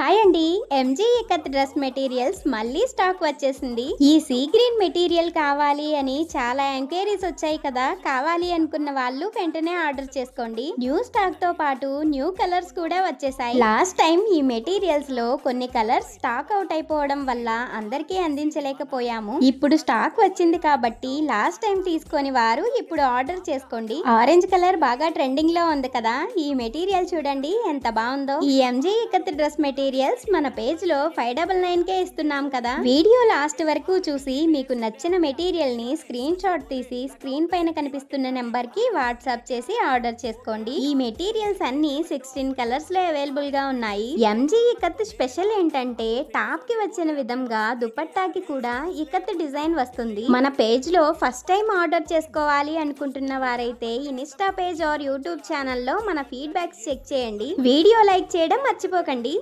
Hi అండి. M G ikat dress materials మళ్ళీ stock వచ్చేసింది. ఈ సీ గ్రీన్ మెటీరియల్ కావాలి అని చాలా ఎంక్వైరీస్ వచ్చాయి కదా. కావాలి అనుకున్న వాళ్ళు వెంటనే ఆర్డర్ చేసుకోండి. న్యూ స్టాక్తో పాటు న్యూ కలర్స్ కూడా వచ్చేసాయి. లాస్ట్ టైం ఈ మెటీరియల్స్లో కొన్ని కలర్స్ స్టాక్ అవుట్ అయిపోవడం వల్ల అందరికీ అందించలేకపోయాము. ఇప్పుడు స్టాక్ వచ్చింది కాబట్టి లాస్ట్ టైం తీసుకొని వారు ఇప్పుడు ఆర్డర్ చేసుకోండి. ఆరెంజ్ కలర్ బాగా ట్రెండింగ్లో ఉంది కదా. ఈ మెటీరియల్ చూడండి ఎంత బాగుందో. ఈ M G ikat dress material materials మన పేజ్లో ఫైవ్ డబల్ నైన్ కే ఇస్తున్నాం కదా. వీడియో లాస్ట్ వరకు చూసి మీకు నచ్చిన మెటీరియల్ని స్క్రీన్ షాట్ తీసి స్క్రీన్ పైన కనిపిస్తున్న నెంబర్కి వాట్సాప్ చేసి ఆర్డర్ చేసుకోండి. ఈ మెటీరియల్స్ అన్ని సిక్స్టీన్ కలర్స్లో అవైలబుల్గా ఉన్నాయి. ఎంజీ ఇకత్ స్పెషల్ ఏంటంటే టాప్కి వచ్చిన విధంగా దుపట్టాకి కూడా ఇకత్ డిజైన్ వస్తుంది. మన పేజ్లో ఫస్ట్ టైం ఆర్డర్ చేసుకోవాలి అనుకుంటున్న వారైతే ఇన్స్టా పేజ్ ఆర్ యూట్యూబ్ ఛానల్లో మన ఫీడ్బ్యాక్స్ చెక్ చేయండి. వీడియో లైక్ చేయడం మర్చిపోకండి.